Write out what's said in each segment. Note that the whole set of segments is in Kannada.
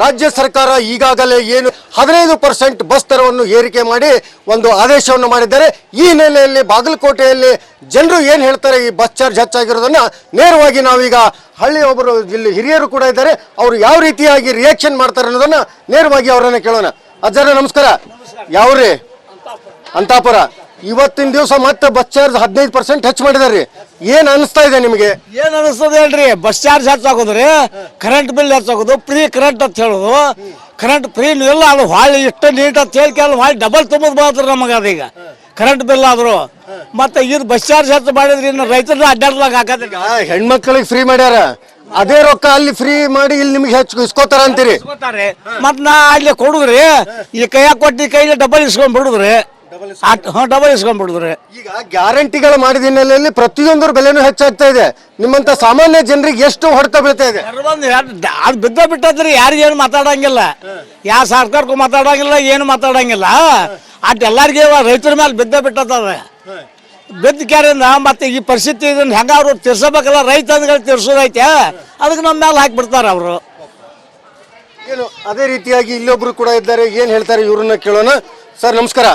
ರಾಜ್ಯ ಸರ್ಕಾರ ಈಗಾಗಲೇ ಏನು ಹದಿನೈದು ಪರ್ಸೆಂಟ್ ಬಸ್ ದರವನ್ನು ಏರಿಕೆ ಮಾಡಿ ಒಂದು ಆದೇಶವನ್ನು ಮಾಡಿದ್ದಾರೆ. ಈ ಹಿನ್ನೆಲೆಯಲ್ಲಿ ಬಾಗಲಕೋಟೆಯಲ್ಲಿ ಜನರು ಏನು ಹೇಳ್ತಾರೆ, ಈ ಬಸ್ ಚಾರ್ಜ್ ಹೆಚ್ಚಾಗಿರೋದನ್ನ ನೇರವಾಗಿ ನಾವೀಗ ಹಳ್ಳಿ ಒಬ್ಬರು ಇಲ್ಲಿ ಹಿರಿಯರು ಕೂಡ ಇದ್ದಾರೆ. ಅವರು ಯಾವ ರೀತಿಯಾಗಿ ರಿಯಾಕ್ಷನ್ ಮಾಡ್ತಾರೆ ಅನ್ನೋದನ್ನ ನೇರವಾಗಿ ಅವರನ್ನ ಕೇಳೋಣ. ಅಜ್ಜರ ನಮಸ್ಕಾರ. ಯಾವ್ರಿ? ಅಂತಾಪುರ. ಇವತ್ತಿನ ದಿವಸ ಮತ್ತೆ ಬಸ್ ಚಾರ್ಜ್ ಹದಿನೈದು ಪರ್ಸೆಂಟ್ ಹೆಚ್ಚು ಮಾಡಿದಾರೆ ಏನ್ ಅನಿಸ್ತಾ ಇದೆ ನಿಮಗೆ? ಏನ್ ಅನಿಸ್ತದೆ ಹೇಳ್ರಿ ಬಸ್ ಚಾರ್ಜ್ ಹೆಚ್ಚಾಗೋದ್ರಿ ಕರೆಂಟ್ ಬಿಲ್ ಹೆಚ್ಚಾಗೋದು ಫ್ರೀ ಕರೆಂಟ್ ಅಂತ ಹೇಳೋದು. ಕರೆಂಟ್ ಫ್ರೀ ಇಲ್ಲ ಅದು ಹಾಳಿ ಇಷ್ಟು ನೀಟ್ ಅಂತ ಹೇಳಿ ಹೊಳ್ಳಿ ಡಬಲ್ ತುಂಬದ್ ಬರ್ತದೆ ನಮಗೆ ಅದೀಗ ಕರೆಂಟ್ ಬಿಲ್ ಆದ್ರು. ಮತ್ತೆ ಇದು ಬಸ್ ಚಾರ್ಜ್ ಹೆಚ್ಚು ಮಾಡಿದ್ರಿ ಇನ್ನು ರೈತರ ಅಡ್ಡಾಡ್ಲಾಗ ಹಾಕತ್ರಿ ಆ, ಹೆಣ್ಮಕ್ಳಿಗೆ ಫ್ರೀ ಮಾಡ್ಯಾರ. ಅದೇ ರೊಕ್ಕ ಅಲ್ಲಿ ಫ್ರೀ ಮಾಡಿ ಇಲ್ಲಿ ನಿಮ್ಗೆ ಹೆಚ್ಚು ಇಸ್ಕೋತಾರ ಅಂತೀರಿ. ಮತ್ ನಾ ಅಲ್ಲಿ ಕೊಡುದ್ರಿ ಈ ಕೈಯಾಗ ಕೊಟ್ಟಿ ಕೈಲಿ ಡಬಲ್ ಇಸ್ಕೊಂಡ್ ಬಿಡುದ್ರಿ. ಹಾ ಡಬಲ್ ಇಸ್ಕೊಂಡ್ಬಿಡಿದ್ರೆ ಈಗ ಗ್ಯಾರಂಟಿಗಳು ಮಾಡಿದ ಹಿನ್ನೆಲೆಯಲ್ಲಿ ಪ್ರತಿಯೊಂದರ ಬೆಲೆನೂ ಹೆಚ್ಚಾಗ್ತಾ ಇದೆ. ನಿಮ್ಮಂತ ಸಾಮಾನ್ಯ ಜನರಿಗೆ ಎಷ್ಟು ಹೊಡೆತ ಬೀಳ್ತಾ ಇದೆ? ಅದು ಬಿದ್ದ ಬಿಟ್ಟದ್ರಿ ಯಾರಿಗೇನು ಏನು ಮಾತಾಡಂಗಿಲ್ಲ. ಯಾವ ಸರ್ಕಾರಕ್ಕೂ ಮಾತಾಡಂಗಿಲ್ಲ ಏನು ಮಾತಾಡಂಗಿಲ್ಲ. ಅಟ್ ಎಲ್ಲರಿಗೆ ರೈತರ ಮೇಲೆ ಬಿದ್ದ ಬಿಟ್ಟದ ಬಿದ್ದ ಕ್ಯಾರಿಂದ ಮತ್ತೆ ಈ ಪರಿಸ್ಥಿತಿ ಇದನ್ನ ಹೆಂಗ ಅವ್ರು ತಿರ್ಸಬೇಕಲ್ಲ ರೈತ ಅಂದ್ಗಳು ತಿರ್ಸೋದೈತೆ. ಅದಕ್ಕೆ ನಮ್ಮ ಮೇಲೆ ಹಾಕಿಬಿಡ್ತಾರೆ ಅವರು. ಏನು ಅದೇ ರೀತಿಯಾಗಿ ಇಲ್ಲೊಬ್ರು ಕೂಡ ಇದ್ದಾರೆ. ಏನ್ ಹೇಳ್ತಾರೆ ಇವ್ರನ್ನ ಕೇಳೋಣ. ಸರ್ ನಮಸ್ಕಾರ.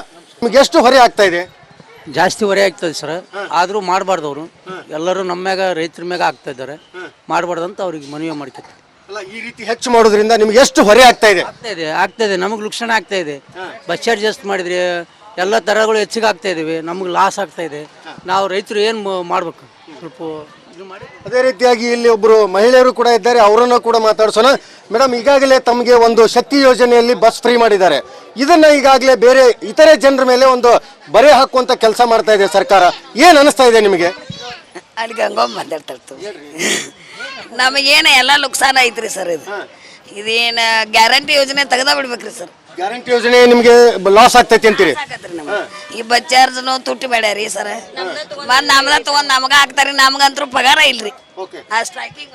ನಿಮ್ಗೆ ಎಷ್ಟು ಹೊರೆ ಆಗ್ತಾ ಇದೆ? ಜಾಸ್ತಿ ಹೊರೆ ಆಗ್ತದೆ ಸರ್. ಆದರೂ ಮಾಡಬಾರ್ದು ಅವರು. ಎಲ್ಲರೂ ನಮ್ಮ ಮ್ಯಾಗ ರೈತರ ಮ್ಯಾಗ ಆಗ್ತಾ ಇದ್ದಾರೆ. ಮಾಡಬಾರ್ದು ಅಂತ ಅವ್ರಿಗೆ ಮನವಿ ಮಾಡ್ಕೊತಾರೆ ಅಲ್ಲ ಈ ರೀತಿ ಹೆಚ್ಚು ಮಾಡೋದ್ರಿಂದ ನಿಮ್ಗೆ ಎಷ್ಟು ಹೊರೆ ಆಗ್ತಾ ಇದೆ? ಆಗ್ತಾ ಇದೆ ಆಗ್ತಾ ಇದೆ. ನಮಗೆ ಲುಕ್ಷಣ ಆಗ್ತಾ ಇದೆ. ಬಸ್ ಚಾರ್ಜ್ ಜಾಸ್ತಿ ಮಾಡಿದ್ರೆ ಎಲ್ಲ ದರಗಳು ಹೆಚ್ಚಿಗೆ ಆಗ್ತಾ ಇದ್ದೀವಿ ನಮಗೆ ಲಾಸ್ ಆಗ್ತಾ ಇದೆ. ನಾವು ರೈತರು ಏನು ಮಾಡ್ಬೇಕು? ಸ್ವಲ್ಪ ಅದೇ ರೀತಿಯಾಗಿ ಇಲ್ಲಿ ಒಬ್ಬರು ಮಹಿಳೆಯರು ಕೂಡ ಇದ್ದಾರೆ ಅವರನ್ನ ಕೂಡ ಮಾತಾಡ್ಸೋಣ. ಮೇಡಮ್ ಈಗಾಗಲೇ ತಮಗೆ ಒಂದು ಶಕ್ತಿ ಯೋಜನೆಯಲ್ಲಿ ಬಸ್ ಫ್ರೀ ಮಾಡಿದ್ದಾರೆ. ಇದನ್ನ ಈಗಾಗಲೇ ಬೇರೆ ಇತರೆ ಜನರ ಮೇಲೆ ಒಂದು ಬರೆ ಹಾಕುವಂತ ಕೆಲಸ ಮಾಡ್ತಾ ಇದೆ ಸರ್ಕಾರ. ಏನ್ ಅನಿಸ್ತಾ ಇದೆ ನಿಮಗೆ? ಅಲ್ಲಿಗೆ ಮಾತಾಡ್ತಿರ್ತೀವಿ ನಮಗೇನ ಎಲ್ಲ ನುಕ್ಸಾನ ಐತ್ರಿ ಸರ್ ಇದು. ಇದೇನು ಗ್ಯಾರಂಟಿ ಯೋಜನೆ ತೆಗ್ದ ಬಿಡ್ಬೇಕ್ರಿ ಸರ್. ಗ್ಯಾರಂಟಿ ಯೋಜನೆ ನಿಮಗೆ ಲಾಸ್ ಆಗ್ತೈತಿ ಅಂತೀರಿ? ಸಾಕತ್ರಿ ನಮ್ಗೆ. ಈ ಬಸ್ ಚಾರ್ಜ್ನು ತುಟ್ಟಿ ರೀ ಸರ್. ಬಂದ್ ನಮ್ದ ತಗೊಂಡ್ ನಮಗ ಹಾಕ್ತಾರಿ ನಮಗಂತೂ ಪಗಾರ ಇಲ್ರಿ. ಓಕೆ ಆ ಸ್ಟ್ರೈಕಿಂಗ್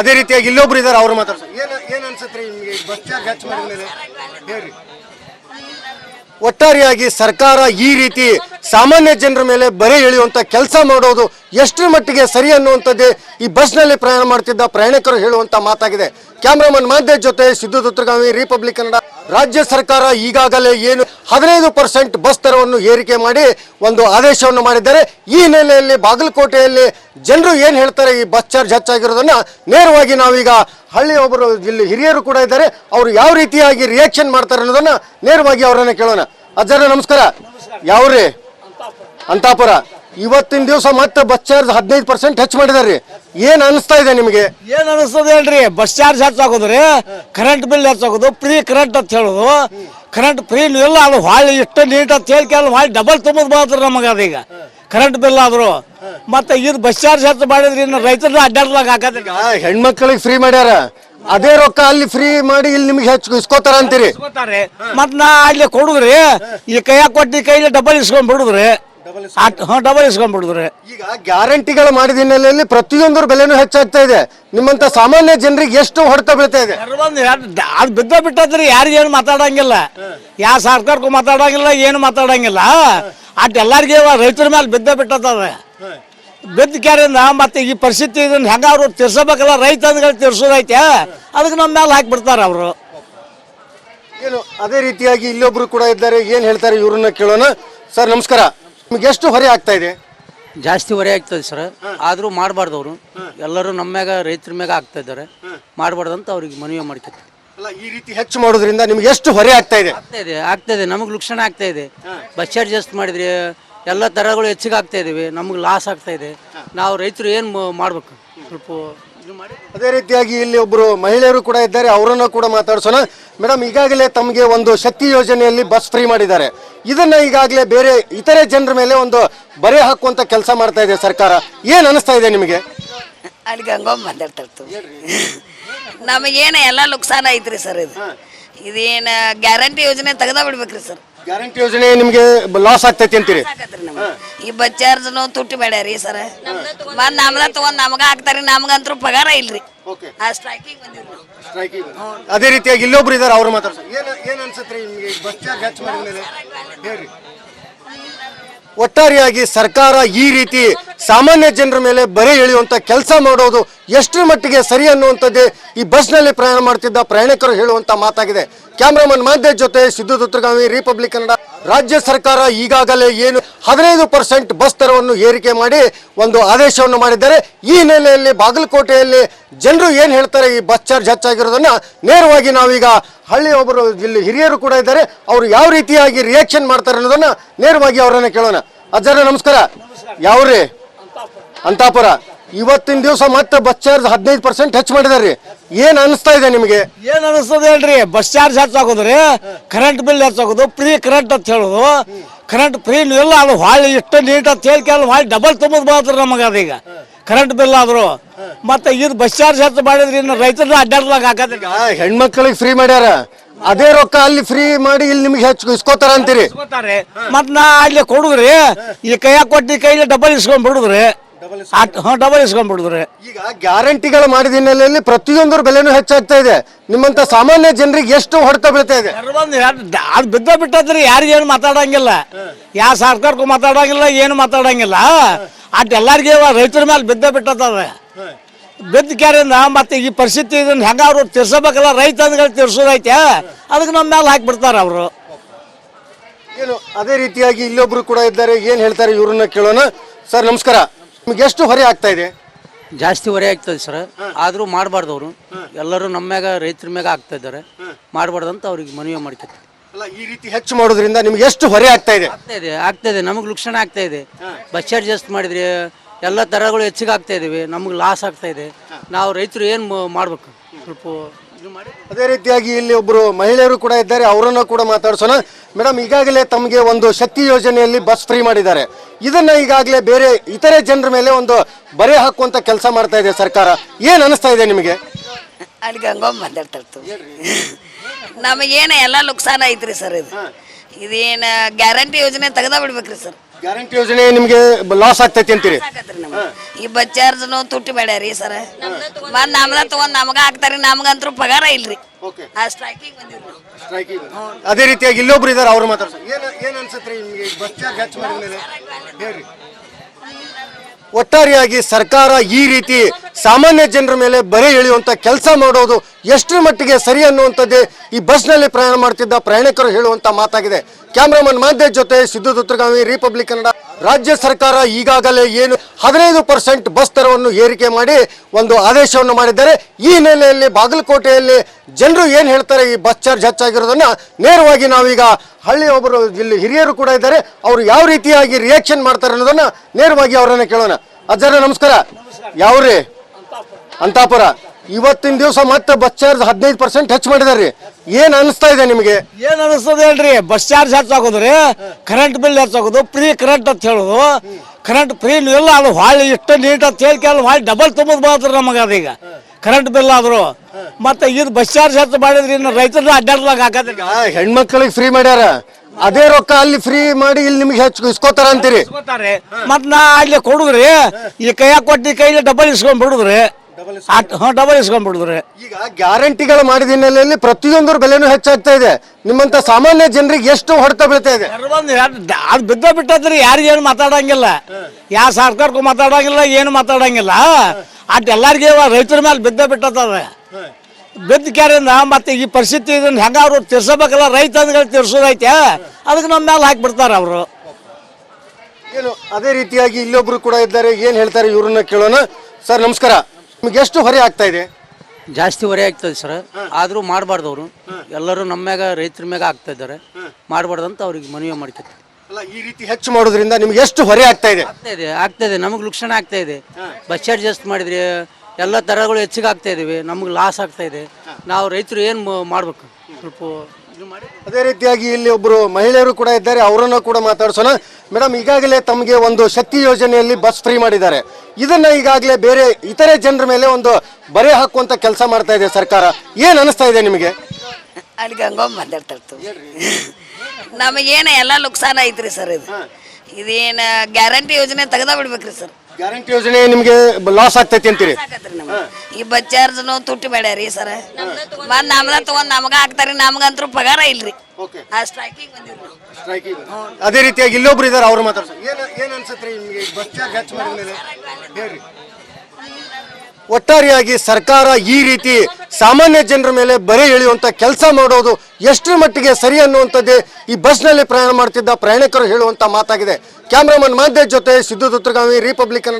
ಅದೇ ರೀತಿಯಾಗಿ ಇಲ್ಲೊಬ್ರು ಇದ್ದಾರೆ ಅವ್ರು ಮಾತಾಡ್ತಾರೆ ಏನ್ ಏನ್ ಅನ್ಸುತ್ತೆ ನಿಮಗೆ ಬಸ್ ಚಾರ್ಜ್ ಹೆಚ್ಚು ಮಾಡಿದ್ಮೇಲೆ ಹೇಳ್ರಿ. ಒಟ್ಟಾರೆಯಾಗಿ ಸರ್ಕಾರ ಈ ರೀತಿ ಸಾಮಾನ್ಯ ಜನರ ಮೇಲೆ ಬರೆ ಎಳೆಯುವಂತ ಕೆಲಸ ಮಾಡೋದು ಎಷ್ಟರ ಮಟ್ಟಿಗೆ ಸರಿ ಅನ್ನುವಂಥದ್ದೇ ಈ ಬಸ್ನಲ್ಲಿ ಪ್ರಯಾಣ ಮಾಡ್ತಿದ್ದ ಪ್ರಯಾಣಿಕರು ಹೇಳುವಂತ ಮಾತಾಗಿದೆ. ಕ್ಯಾಮ್ರಾಮನ್ ಮಾದೇಶ್ ಜೊತೆ ಸಿದ್ದು ದತ್ತಗಾಮಿ ರಿಪಬ್ಲಿಕ್ ಕನ್ನಡ ರಾಜ್ಯ ಸರ್ಕಾರ ಈಗಾಗಲೇ ಏನು ಹದಿನೈದು ಪರ್ಸೆಂಟ್ ಬಸ್ ದರವನ್ನು ಏರಿಕೆ ಮಾಡಿ ಒಂದು ಆದೇಶವನ್ನು ಮಾಡಿದ್ದಾರೆ. ಈ ಹಿನ್ನೆಲೆಯಲ್ಲಿ ಬಾಗಲಕೋಟೆಯಲ್ಲಿ ಜನರು ಏನು ಹೇಳ್ತಾರೆ ಈ ಬಸ್ ಚಾರ್ಜ್ ಹೆಚ್ಚಾಗಿರೋದನ್ನ ನೇರವಾಗಿ ನಾವೀಗ ಹಳ್ಳಿ ಒಬ್ಬರು ಇಲ್ಲಿ ಹಿರಿಯರು ಕೂಡ ಇದ್ದಾರೆ. ಅವರು ಯಾವ ರೀತಿಯಾಗಿ ರಿಯಾಕ್ಷನ್ ಮಾಡ್ತಾರೆ ಅನ್ನೋದನ್ನ ನೇರವಾಗಿ ಅವರನ್ನ ಕೇಳೋಣ. ಅಜ್ಜರ ನಮಸ್ಕಾರ. ಯಾವ್ರಿ ಅಂತಾಪುರ. ಇವತ್ತಿನ ದಿವಸ ಮತ್ತೆ ಬಸ್ ಚಾರ್ಜ್ ಹದಿನೈದು ಪರ್ಸೆಂಟ್ ಹೆಚ್ಚು ಮಾಡಿದಾರೆ ಏನ್ ಅನಿಸ್ತಾ ಇದೆ ನಿಮಗೆ? ಏನ್ ಅನಿಸ್ತದೆ ಹೇಳ್ರಿ ಬಸ್ ಚಾರ್ಜ್ ಹೆಚ್ಚಾಗೋದ್ರಿ ಕರೆಂಟ್ ಬಿಲ್ ಹೆಚ್ಚಾಗೋದು ಫ್ರೀ ಕರೆಂಟ್ ಅಂತ ಹೇಳೋದು. ಕರೆಂಟ್ ಫ್ರೀ ಇಲ್ಲ ಅದು ಹಾಳಿ ಇಷ್ಟು ನೀಟ್ ಅಂತ ಹೇಳಿ ಕೆಲವು ಹಾಳಿ ಡಬಲ್ ತುಂಬದ್ ಬಾತ್ರಿ ನಮಗೆ ಅದೀಗ ಕರೆಂಟ್ ಬಿಲ್ ಆದ್ರು. ಮತ್ತೆ ಇದು ಬಸ್ ಚಾರ್ಜ್ ಹೆಚ್ಚು ಮಾಡಿದ್ರಿ ಇನ್ನು ರೈತರನ್ನ ಅಡ್ಡಾಡ್ಲಾಗ ಆ, ಹೆಣ್ಮಕ್ಳಿಗೆ ಫ್ರೀ ಮಾಡ್ಯಾರ. ಅದೇ ರೊಕ್ಕ ಅಲ್ಲಿ ಫ್ರೀ ಮಾಡಿ ಇಲ್ಲಿ ನಿಮ್ಗೆ ಹೆಚ್ಚು ಇಸ್ಕೋತಾರ ಅಂತೀರಿ. ಮತ್ ನಾ ಅಲ್ಲಿ ಕೊಡುದ್ರಿ ಈ ಕೈಯಾಗ ಕೊಟ್ಟು ಕೈಲಿ ಡಬಲ್ ಇಸ್ಕೊಂಡ್ ಬಿಡುದ್ರಿ. ಹಾ ಡಬಲ್ ಇಸ್ಕೊಂಡ್ಬಿಡಿದ್ರೆ ಈಗ ಗ್ಯಾರಂಟಿಗಳು ಮಾಡಿದ ಹಿನ್ನೆಲೆಯಲ್ಲಿ ಪ್ರತಿಯೊಂದರ ಬೆಲೆನೂ ಹೆಚ್ಚಾಗ್ತಾ ಇದೆ. ನಿಮ್ಮಂತ ಸಾಮಾನ್ಯ ಜನರಿಗೆ ಎಷ್ಟು ಹೊಡೆತ ಬೀಳ್ತಾ ಇದೆ? ಅದು ಬಿದ್ದ ಬಿಟ್ಟದ್ರಿ ಯಾರಿಗೇನು ಏನು ಮಾತಾಡಂಗಿಲ್ಲ. ಯಾವ ಸರ್ಕಾರಕ್ಕೂ ಮಾತಾಡಂಗಿಲ್ಲ ಏನು ಮಾತಾಡಂಗಿಲ್ಲ. ಅಟ್ ಎಲ್ಲರಿಗೆ ರೈತರ ಮೇಲೆ ಬಿದ್ದ ಬಿಟ್ಟದ ಬಿದ್ದ ಕ್ಯಾರಿಂದ ಮತ್ತೆ ಈ ಪರಿಸ್ಥಿತಿ ಇದನ್ನ ಹೆಂಗ ಅವ್ರು ತಿರ್ಸಬೇಕಲ್ಲ ರೈತ ಅಂದ್ಗಳು ತಿರ್ಸೋದೈತೆ. ಅದಕ್ಕೆ ನಮ್ಮ ಮೇಲೆ ಹಾಕಿಬಿಡ್ತಾರೆ ಅವರು. ಏನು ಅದೇ ರೀತಿಯಾಗಿ ಇಲ್ಲೊಬ್ರು ಕೂಡ ಇದ್ದಾರೆ. ಏನು ಹೇಳ್ತಾರೆ ಇವ್ರನ್ನ ಕೇಳೋಣ. ಸರ್ ನಮಸ್ಕಾರ. ನಿಮ್ಗೆ ಎಷ್ಟು ಹೊರೆ ಆಗ್ತಾ ಇದೆ? ಜಾಸ್ತಿ ಹೊರೆ ಆಗ್ತದೆ ಸರ್. ಆದರೂ ಮಾಡಬಾರ್ದು ಅವರು. ಎಲ್ಲರೂ ನಮ್ಮ ಮ್ಯಾಗ ರೈತರ ಮ್ಯಾಗ ಆಗ್ತಾ ಇದ್ದಾರೆ. ಮಾಡಬಾರ್ದು ಅಂತ ಅವ್ರಿಗೆ ಮನವಿ ಮಾಡ್ಕೊತಾರೆ ಅಲ್ಲ ಈ ರೀತಿ ಹೆಚ್ಚು ಮಾಡೋದ್ರಿಂದ ನಿಮ್ಗೆ ಎಷ್ಟು ಹೊರೆ ಆಗ್ತಾ ಇದೆ? ಆಗ್ತಾ ಇದೆ ಆಗ್ತಾ ಇದೆ. ನಮಗೆ ಲುಕ್ಷಣ ಆಗ್ತಾ ಇದೆ. ಬಸ್ ಚಾರ್ಜ್ ಜಾಸ್ತಿ ಮಾಡಿದ್ರೆ ಎಲ್ಲ ದರಗಳು ಹೆಚ್ಚಿಗೆ ಆಗ್ತಾ ಇದ್ದೀವಿ. ನಮಗೆ ಲಾಸ್ ಆಗ್ತಾ ಇದೆ. ನಾವು ರೈತರು ಏನು ಮಾಡ್ಬೇಕು? ಸ್ವಲ್ಪ ಅದೇ ರೀತಿಯಾಗಿ ಇಲ್ಲಿ ಒಬ್ರು ಮಹಿಳೆಯರು ಕೂಡ ಇದ್ದಾರೆ ಅವರನ್ನು ಕೂಡ ಮಾತಾಡ್ಸೋಣ. ಮೇಡಮ್ ಈಗಾಗಲೇ ತಮಗೆ ಒಂದು ಶಕ್ತಿ ಯೋಜನೆಯಲ್ಲಿ ಬಸ್ ಫ್ರೀ ಮಾಡಿದ್ದಾರೆ. ಇದನ್ನ ಈಗಾಗಲೇ ಬೇರೆ ಇತರೆ ಜನರ ಮೇಲೆ ಒಂದು ಬರೆ ಹಾಕುವಂತ ಕೆಲಸ ಮಾಡ್ತಾ ಇದೆ ಸರ್ಕಾರ. ಏನ್ ಅನಿಸ್ತಾ ಇದೆ ನಿಮಗೆ? ಅಲ್ಲಿ ಗಂಗಮ್ಮ ಮಾತಾಡ್ತಿರ್ತೀವಿ ನಮಗೇನು ಎಲ್ಲ ನುಕ್ಸಾನ ಐತ್ರಿ ಸರ್ ಇದು. ಇದೇನು ಗ್ಯಾರಂಟಿ ಯೋಜನೆ ತೆಗೆದ ಬಿಡ್ಬೇಕ್ರಿ ಸರ್. ಗ್ಯಾರಂಟಿ ಯೋಜನೆ ನಿಮ್ಗೆ ಲಾಸ್ ಆಗ್ತೈತಿ ಅಂತೀರಿ? ಸಾಕತ್ರಿ ನಮ್ಗೆ. ಈ ಬಸ್ ಚಾರ್ಜ್ನು ತುಟ್ಟಿ ಬೇಡ್ಯಾರಿ ಸರ್. ಬಂದ್ ನಮ್ದ ತಗೊಂಡ್ ನಮಗ ಹಾಕ್ತಾರಿ ನಮಗಂತೂ ಪಗಾರ ಇಲ್ರಿ. ಆ ಸ್ಟ್ರೈಕಿಂಗ್ ಬಂದಿದ್ರು ಅದೇ ರೀತಿಯಾಗಿ ಇಲ್ಲೊಬ್ರು ಇದಾರೆ ಅವ್ರು ಮಾತಾಡ್ತಾರೆ ಏನು ಏನ್ ಅನ್ಸುತ್ತೆ ನಿಮ್ಗೆ ಬಸ್ ಚಾರ್ಜ್ ಹೆಚ್ಚು ಮಾಡಿದ್ಮೇಲೆ ಹೇಳ್ರಿ. ಒಟ್ಟಾರೆಯಾಗಿ ಸರ್ಕಾರ ಈ ರೀತಿ ಸಾಮಾನ್ಯ ಜನರ ಮೇಲೆ ಬರೆ ಎಳೆಯುವಂತ ಕೆಲಸ ಮಾಡೋದು ಎಷ್ಟರ ಮಟ್ಟಿಗೆ ಸರಿ ಅನ್ನುವಂಥದ್ದೇ ಈ ಬಸ್ನಲ್ಲಿ ಪ್ರಯಾಣ ಮಾಡ್ತಿದ್ದ ಪ್ರಯಾಣಿಕರು ಹೇಳುವಂತ ಮಾತಾಗಿದೆ. ಕ್ಯಾಮ್ರಾಮನ್ ಮಾಧ್ಯಮ ಜೊತೆ ಸಿದ್ದು ದುತ್ರಗಾಮಿ ರಿಪಬ್ಲಿಕ್ ಕನ್ನಡ ರಾಜ್ಯ ಸರ್ಕಾರ ಈಗಾಗಲೇ ಏನು ಹದಿನೈದು ಪರ್ಸೆಂಟ್ ಬಸ್ ದರವನ್ನು ಏರಿಕೆ ಮಾಡಿ ಒಂದು ಆದೇಶವನ್ನು ಮಾಡಿದ್ದಾರೆ. ಈ ಹಿನ್ನೆಲೆಯಲ್ಲಿ ಬಾಗಲಕೋಟೆಯಲ್ಲಿ ಜನರು ಏನು ಹೇಳ್ತಾರೆ ಈ ಬಸ್ ಚಾರ್ಜ್ ಹೆಚ್ಚಾಗಿರೋದನ್ನ ನೇರವಾಗಿ ನಾವೀಗ ಹಳ್ಳಿ ಒಬ್ಬರು ಇಲ್ಲಿ ಹಿರಿಯರು ಕೂಡ ಇದ್ದಾರೆ. ಅವರು ಯಾವ ರೀತಿಯಾಗಿ ರಿಯಾಕ್ಷನ್ ಮಾಡ್ತಾರೆ ಅನ್ನೋದನ್ನ ನೇರವಾಗಿ ಅವರನ್ನ ಕೇಳೋಣ. ಅಜ್ಜರ ನಮಸ್ಕಾರ. ಯಾವ್ರಿ? ಅಂತಾಪುರ. ಇವತ್ತಿನ ದಿವಸ ಮತ್ತೆ ಬಸ್ ಚಾರ್ಜ್ ಹದಿನೈದು ಪರ್ಸೆಂಟ್ ಹೆಚ್ಚು ಮಾಡಿದಾರೆ. ಏನ್ ಅನಿಸ್ತಾ ಇದೆ ನಿಮಗೆ? ಏನ್ ಅನಿಸ್ತದೆ ಹೇಳ್ರಿ ಬಸ್ ಚಾರ್ಜ್ ಹೆಚ್ಚಾಗೋದ್ರಿ ಕರೆಂಟ್ ಬಿಲ್ ಹೆಚ್ಚಾಗೋದು ಫ್ರೀ ಕರೆಂಟ್ ಅಂತ ಹೇಳೋದು. ಕರೆಂಟ್ ಫ್ರೀ ಇಲ್ಲ ಅದು ಹಾಳಿ ಇಷ್ಟು ನೀಟ್ ಅಂತ ಹೇಳಿ ಕೇಳಿ ಹಾಳಿ ಡಬಲ್ ತುಂಬದ್ ಬರ್ತದೆ ನಮಗೆ ಅದೀಗ ಕರೆಂಟ್ ಬಿಲ್ ಆದ್ರು. ಮತ್ತೆ ಇದು ಬಸ್ ಚಾರ್ಜ್ ಹೆಚ್ಚು ಮಾಡಿದ್ರಿ ಇನ್ನು ರೈತರನ್ನ ಅಡ್ಡಾಡ್ಲಾಗ ಹಾಕದ್ರಿ ಆ, ಹೆಣ್ಮಕ್ಳಿಗೆ ಫ್ರೀ ಮಾಡ್ಯಾರ. ಅದೇ ರೊಕ್ಕ ಅಲ್ಲಿ ಫ್ರೀ ಮಾಡಿ ಇಲ್ಲಿ ನಿಮ್ಗೆ ಹೆಚ್ಚು ಇಸ್ಕೋತಾರ ಅಂತೀರಿ? ಮತ್ ನಾ ಅಲ್ಲಿ ಕೊಡುದ್ರಿ ಈ ಕೈಯಾಗ ಕೊಟ್ಟಿ ಕೈಲಿ ಡಬಲ್ ಇಸ್ಕೊಂಡ್ ಬಿಡುದ್ರಿ ಹ್ಞೂ ಡಬಲ್ ಇಸ್ಕೊಂಡ್ಬಿಡಿದ್ರೆ ಈಗ ಗ್ಯಾರಂಟಿಗಳು ಮಾಡಿದ ಹಿನ್ನೆಲೆಯಲ್ಲಿ ಪ್ರತಿಯೊಂದರ ಬೆಲೆನೂ ಹೆಚ್ಚಾಗ್ತಾ ಇದೆ. ನಿಮ್ಮಂತ ಸಾಮಾನ್ಯ ಜನರಿಗೆ ಎಷ್ಟು ಹೊಡೆತ ಬೀಳ್ತಾ ಇದೆ? ಅದು ಬಿದ್ದ ಬಿಟ್ಟದ್ರಿ ಯಾರಿಗೇನು ಮಾತಾಡಂಗಿಲ್ಲ. ಯಾವ ಸರ್ಕಾರಕ್ಕೂ ಮಾತಾಡಂಗಿಲ್ಲ ಏನು ಮಾತಾಡಂಗಿಲ್ಲ. ಅಟ್ ಎಲ್ಲರಿಗೆ ರೈತರ ಮೇಲೆ ಬಿದ್ದ ಬಿಟ್ಟದ ಬಿದ್ದ ಕ್ಯಾರಿಂದ ಮತ್ತೆ ಈ ಪರಿಸ್ಥಿತಿ ಇದನ್ನ ಹೆಂಗ ಅವ್ರು ತಿರ್ಸಬೇಕಲ್ಲ ರೈತ ಅಂದ್ಗಳು ತಿರ್ಸೋದೈತೆ ಅದಕ್ಕೆ ನಮ್ಮ ಮೇಲೆ ಹಾಕ್ಬಿಡ್ತಾರ ಅವರು. ಏನು ಅದೇ ರೀತಿಯಾಗಿ ಇಲ್ಲೊಬ್ರು ಕೂಡ ಇದ್ದಾರೆ. ಏನು ಹೇಳ್ತಾರೆ ಇವ್ರನ್ನ ಕೇಳೋಣ. ಸರ್ ನಮಸ್ಕಾರ. ನಿಮ್ಗೆ ಎಷ್ಟು ಹೊರೆ ಆಗ್ತಾ ಇದೆ? ಜಾಸ್ತಿ ಹೊರೆ ಆಗ್ತದೆ ಸರ್. ಆದರೂ ಮಾಡಬಾರ್ದು ಅವರು. ಎಲ್ಲರೂ ನಮ್ಮ ಮ್ಯಾಗ ರೈತರ ಮ್ಯಾಗ ಆಗ್ತಾ ಇದ್ದಾರೆ. ಮಾಡಬಾರ್ದು ಅಂತ ಅವ್ರಿಗೆ ಮನವಿ ಮಾಡ್ಕೊತೀವಿ. ಅಲ್ಲ ಈ ರೀತಿ ಹೆಚ್ಚು ಮಾಡೋದ್ರಿಂದ ನಿಮ್ಗೆ ಎಷ್ಟು ಹೊರೆ ಆಗ್ತಾ ಇದೆ? ಆಗ್ತಾ ಇದೆ ಆಗ್ತಾ ಇದೆ. ನಮಗೆ ಲುಕ್ಷಣ ಆಗ್ತಾ ಇದೆ. ಬಸ್ ಚಾರ್ಜ್ ಜಾಸ್ತಿ ಮಾಡಿದ್ರೆ ಎಲ್ಲ ದರಗಳು ಹೆಚ್ಚಿಗೆ ಆಗ್ತಾ ಇದ್ದೀವಿ ನಮಗೆ ಲಾಸ್ ಆಗ್ತಾ ಇದೆ. ನಾವು ರೈತರು ಏನು ಮಾಡ್ಬೇಕು? ಸ್ವಲ್ಪ ಅದೇ ರೀತಿಯಾಗಿ ಇಲ್ಲಿ ಒಬ್ರು ಮಹಿಳೆಯರು ಕೂಡ ಇದ್ದಾರೆ ಅವರನ್ನು ಕೂಡ ಮಾತಾಡಿಸೋಣ. ಮೇಡಮ್ ಈಗಾಗಲೇ ತಮಗೆ ಒಂದು ಶಕ್ತಿ ಯೋಜನೆಯಲ್ಲಿ ಬಸ್ ಫ್ರೀ ಮಾಡಿದ್ದಾರೆ. ಇದನ್ನ ಈಗಾಗಲೇ ಬೇರೆ ಇತರೆ ಜನರ ಮೇಲೆ ಒಂದು ಬರೆ ಹಾಕುವಂತ ಕೆಲಸ ಮಾಡ್ತಾ ಇದೆ ಸರ್ಕಾರ. ಏನು ಅನಿಸ್ತಾ ಇದೆ ನಿಮಗೆ? ಅಲ್ಲಿ ಗಂಗಮ್ಮ ಮಾತಾಡ್ತಿರ್ತೀವಿ ನಮಗೇನು ಎಲ್ಲ ನುಕ್ಸಾನ ಐತ್ರಿ ಸರ್ ಇದು. ಇದೇನು ಗ್ಯಾರಂಟಿ ಯೋಜನೆ ತೆಗ್ದ ಬಿಡ್ಬೇಕ್ರಿ ಸರ್. ಗ್ಯಾರಂಟಿ ಯೋಜನೆ ನಿಮಗೆ ಲಾಸ್ ಆಗ್ತೈತಿ ಅಂತೀರಿ? ಸಾಕತ್ರಿ ನಮ್ಗೆ. ಈ ಬಸ್ ಚಾರ್ಜ್ನು ತುಟ್ಟಿ ರೀ ಸರ್. ಬಂದ್ ನಮ್ದ ತಗೊಂಡ್ ನಮಗ ಹಾಕ್ತಾರಿ ನಮಗಂತೂ ಪಗಾರ ಇಲ್ರಿ. ಆ ಸ್ಟ್ರೈಕಿಂಗ್ ಬಂದಿವ್ರಿ. ಅದೇ ರೀತಿಯಾಗಿ ಇಲ್ಲೊಬ್ರು ಇದ್ದಾರೆ ಅವ್ರು ಮಾತಾಡ್ತಾರೆ ಏನ್ ಏನ್ ಅನ್ಸುತ್ತೆ ನಿಮಗೆ ಬಸ್ ಚಾರ್ಜ್ ಹೆಚ್ಚು ಮಾಡಿದ್ಮೇಲೆ? ಹೇಳ್ರಿ. ಒಟ್ಟಾರೆಯಾಗಿ ಸರ್ಕಾರ ಈ ರೀತಿ ಸಾಮಾನ್ಯ ಜನರ ಮೇಲೆ ಬರೆ ಎಳೆಯುವಂತ ಕೆಲಸ ಮಾಡೋದು ಎಷ್ಟರ ಮಟ್ಟಿಗೆ ಸರಿ ಅನ್ನುವಂಥದ್ದೇ ಈ ಬಸ್ನಲ್ಲಿ ಪ್ರಯಾಣ ಮಾಡ್ತಿದ್ದ ಪ್ರಯಾಣಿಕರು ಹೇಳುವಂತ ಮಾತಾಗಿದೆ. ಕ್ಯಾಮ್ರಾಮನ್ ಮಾಧ್ಯಮ ಜೊತೆ ಸಿದ್ದು ದುತ್ರಗಾಮಿ ರಿಪಬ್ಲಿಕ್ ಕನ್ನಡ ರಾಜ್ಯ ಸರ್ಕಾರ ಈಗಾಗಲೇ ಏನು ಹದಿನೈದು ಪರ್ಸೆಂಟ್ ಬಸ್ ದರವನ್ನು ಏರಿಕೆ ಮಾಡಿ ಒಂದು ಆದೇಶವನ್ನು ಮಾಡಿದ್ದಾರೆ. ಈ ಹಿನ್ನೆಲೆಯಲ್ಲಿ ಬಾಗಲಕೋಟೆಯಲ್ಲಿ ಜನರು ಏನು ಹೇಳ್ತಾರೆ ಈ ಬಸ್ ಚಾರ್ಜ್ ಹೆಚ್ಚಾಗಿರೋದನ್ನ? ನೇರವಾಗಿ ನಾವೀಗ ಹಳ್ಳಿ ಒಬ್ಬರು ಇಲ್ಲಿ ಹಿರಿಯರು ಕೂಡ ಇದ್ದಾರೆ. ಅವರು ಯಾವ ರೀತಿಯಾಗಿ ರಿಯಾಕ್ಷನ್ ಮಾಡ್ತಾರೆ ಅನ್ನೋದನ್ನ ನೇರವಾಗಿ ಅವರನ್ನ ಕೇಳೋಣ. ಅಜ್ಜರ, ನಮಸ್ಕಾರ. ಯಾವ್ರಿ? ಅಂತಾಪುರ. ಇವತ್ತಿನ ದಿವಸ ಮತ್ತೆ ಬಸ್ ಚಾರ್ಜ್ ಹದಿನೈದು ಪರ್ಸೆಂಟ್ ಹೆಚ್ಚು ಮಾಡಿದಾರೆ ಏನ್ ಅನಿಸ್ತಾ ಇದೆ ನಿಮಗೆ? ಏನ್ ಅನಿಸ್ತದೆ ಹೇಳ್ರಿ ಬಸ್ ಚಾರ್ಜ್ ಹೆಚ್ಚಾಗೋದ್ರಿ ಕರೆಂಟ್ ಬಿಲ್ ಹೆಚ್ಚಾಗೋದು ಫ್ರೀ ಕರೆಂಟ್ ಅಂತ ಹೇಳೋದು. ಕರೆಂಟ್ ಫ್ರೀ ಇಲ್ಲ ಅದು ಹಾಳಿ ಇಷ್ಟು ನೀಟ್ ಅಂತ ಹೇಳ್ಕೊಂಡು ಹಾಳಿ ಡಬಲ್ ತುಂಬದ್ ಬರ್ತದೆ ನಮಗೆ ಅದೀಗ. ಕರೆಂಟ್ ಬಿಲ್ ಆದ್ರು. ಮತ್ತೆ ಇದು ಬಸ್ ಚಾರ್ಜ್ ಹೆಚ್ಚು ಮಾಡಿದ್ರಿ? ಇನ್ನು ರೈತರನ್ನ ಅಡ್ಡಾಡ್ಲಾಗ ಹಾಕದ್ರಿ ಹೆಣ್ಮಕ್ಳಿಗೆ ಫ್ರೀ ಮಾಡ್ಯಾರ. ಅದೇ ರೊಕ್ಕ ಅಲ್ಲಿ ಫ್ರೀ ಮಾಡಿ ಇಲ್ಲಿ ನಿಮ್ಗೆ ಹೆಚ್ಚು ಇಸ್ಕೋತಾರ ಅಂತೀರಿ? ಮತ್ ನಾ ಅಲ್ಲಿ ಕೊಡುದ್ರಿ ಈ ಕೈಯಾಗ ಕೊಟ್ಟಿ ಕೈಲಿ ಡಬಲ್ ಇಸ್ಕೊಂಡ್ ಬಿಡುದ್ರಿ ಹ್ಞೂ ಡಬಲ್ ಇಸ್ಕೊಂಡ್ಬಿಡಿದ್ರೆ ಈಗ ಗ್ಯಾರಂಟಿಗಳು ಮಾಡಿದ ಹಿನ್ನೆಲೆಯಲ್ಲಿ ಪ್ರತಿಯೊಂದರ ಬೆಲೆನೂ ಹೆಚ್ಚಾಗ್ತಾ ಇದೆ. ನಿಮ್ಮಂತ ಸಾಮಾನ್ಯ ಜನರಿಗೆ ಎಷ್ಟು ಹೊಡೆತ ಬೀಳ್ತಾ ಇದೆ? ಅದು ಬಿದ್ದ ಬಿಟ್ಟದ್ರಿ ಯಾರಿಗೇನು ಮಾತಾಡಂಗಿಲ್ಲ. ಯಾವ ಸರ್ಕಾರಕ್ಕೂ ಮಾತಾಡಂಗಿಲ್ಲ ಏನು ಮಾತಾಡಂಗಿಲ್ಲ. ಅಟ್ ಎಲ್ಲಾರ್ಗೆ ರೈತರ ಮೇಲೆ ಬಿದ್ದ ಬಿಟ್ಟದ ಬಿದ್ದ ಕ್ಯಾರಿಂದ ಮತ್ತೆ ಈ ಪರಿಸ್ಥಿತಿ ಇದನ್ನ ಹೆಂಗ ಅವ್ರು ತಿರ್ಸಬೇಕಲ್ಲ ರೈತ ಅಂದ್ಗಳು ತಿರ್ಸೋದೈತೆ ಅದಕ್ಕೆ ನಮ್ಮ ಮೇಲೆ ಹಾಕ್ಬಿಡ್ತಾರ ಅವರು. ಏನು ಅದೇ ರೀತಿಯಾಗಿ ಇಲ್ಲೊಬ್ರು ಕೂಡ ಇದ್ದಾರೆ. ಏನ್ ಹೇಳ್ತಾರೆ ಇವ್ರನ್ನ ಕೇಳೋಣ. ಸರ್ ನಮಸ್ಕಾರ. ನಿಮ್ಗೆ ಎಷ್ಟು ಹೊರೆ ಆಗ್ತಾ ಇದೆ? ಜಾಸ್ತಿ ಹೊರೆ ಆಗ್ತದೆ ಸರ್. ಆದರೂ ಮಾಡಬಾರ್ದು ಅವರು. ಎಲ್ಲರೂ ನಮ್ಮ ಮ್ಯಾಗ ರೈತರ ಮ್ಯಾಗ ಆಗ್ತಾ ಇದ್ದಾರೆ. ಮಾಡಬಾರ್ದು ಅಂತ ಅವ್ರಿಗೆ ಮನವಿ ಮಾಡ್ಕೊತಾರೆ ಅಲ್ಲ ಈ ರೀತಿ ಹೆಚ್ಚು ಮಾಡೋದ್ರಿಂದ ನಿಮ್ಗೆ ಎಷ್ಟು ಹೊರೆ ಆಗ್ತಾ ಇದೆ? ಆಗ್ತಾ ಇದೆ ಆಗ್ತಾ ಇದೆ. ನಮಗೆ ಲುಕ್ಷಣ ಆಗ್ತಾ ಇದೆ. ಬಸ್ ಚಾರ್ಜ್ ಜಾಸ್ತಿ ಮಾಡಿದ್ರೆ ಎಲ್ಲ ದರಗಳು ಹೆಚ್ಚಿಗೆ ಆಗ್ತಾ ಇದ್ದೀವಿ ನಮಗೆ ಲಾಸ್ ಆಗ್ತಾ ಇದೆ. ನಾವು ರೈತರು ಏನು ಮಾಡ್ಬೇಕು? ಸ್ವಲ್ಪ ಅದೇ ರೀತಿಯಾಗಿ ಇಲ್ಲಿ ಒಬ್ರು ಮಹಿಳೆಯರು ಕೂಡ ಇದ್ದಾರೆ ಅವರನ್ನು ಕೂಡ ಮಾತಾಡಿಸೋಣ. ಮೇಡಮ್ ಈಗಾಗಲೇ ತಮಗೆ ಒಂದು ಶಕ್ತಿ ಯೋಜನೆಯಲ್ಲಿ ಬಸ್ ಫ್ರೀ ಮಾಡಿದ್ದಾರೆ. ಇದನ್ನ ಈಗಾಗಲೇ ಬೇರೆ ಇತರೆ ಜನರ ಮೇಲೆ ಒಂದು ಬರೆ ಹಾಕುವಂತ ಕೆಲಸ ಮಾಡ್ತಾ ಇದೆ ಸರ್ಕಾರ. ಏನ್ ಅನಿಸ್ತಾ ಇದೆ ನಿಮಗೆ? ಅಲ್ಲಿ ಗಂಗಮ್ಮ ಮಾತಾಡ್ತಿರ್ತೀವಿ ನಮಗೇನು ಎಲ್ಲ ನುಕ್ಸಾನ ಐತ್ರಿ ಸರ್ ಇದು. ಇದೇನು ಗ್ಯಾರಂಟಿ ಯೋಜನೆ ತೆಗೆದ ಬಿಡ್ಬೇಕ್ರಿ ಸರ್. ಗ್ಯಾರಂಟಿ ಯೋಜನೆ ನಿಮ್ಗೆ ಲಾಸ್ ಆಗ್ತೈತಿ ಅಂತೀರಿ? ಸಾಕತ್ರಿ ನಮ್ಗೆ. ಈ ಬಸ್ ಚಾರ್ಜ್ನು ತುಟ್ಟಿ ರೀ ಸರ್. ಬಂದ್ ನಮ್ದ ತಗೊಂಡ್ ನಮಗ ಹಾಕ್ತಾರಿ ನಮಗಂತ್ರು ಪಗಾರ ಇಲ್ರಿ. ಓಕೆ ಆ ಸ್ಟ್ರೈಕಿಂಗ್ ಬಂದಿವ್ರಿ ನಾವು. ಅದೇ ರೀತಿಯಾಗಿ ಇಲ್ಲೊಬ್ರು ಇದಾರೆ ಅವ್ರು ಮಾತಾಡ್ತಾರೆ ಏನ್ ಏನ್ ಅನ್ಸತ್ರಿ ನಿಮಗೆ ಬಸ್ ಚಾರ್ಜ್ ಹೆಚ್ಚು ಮಾಡಿದ್ಮೇಲೆ? ಹೇಳ್ರಿ. ಒಟ್ಟಾರೆಯಾಗಿ ಸರ್ಕಾರ ಈ ರೀತಿ ಸಾಮಾನ್ಯ ಜನರ ಮೇಲೆ ಬರೆ ಎಳೆಯುವಂತ ಕೆಲಸ ಮಾಡೋದು ಎಷ್ಟರ ಮಟ್ಟಿಗೆ ಸರಿ ಅನ್ನುವಂಥದ್ದೇ ಈ ಬಸ್ನಲ್ಲಿ ಪ್ರಯಾಣ ಮಾಡ್ತಿದ್ದ ಪ್ರಯಾಣಿಕರು ಹೇಳುವಂತ ಮಾತಾಗಿದೆ. ಕ್ಯಾಮ್ರಾಮನ್ ಮಾಧ್ಯ ಜೊತೆ ಸಿದ್ದು ದುತ್ರಗಾಮಿ ರಿಪಬ್ಲಿಕ್ ಕನ್ನಡ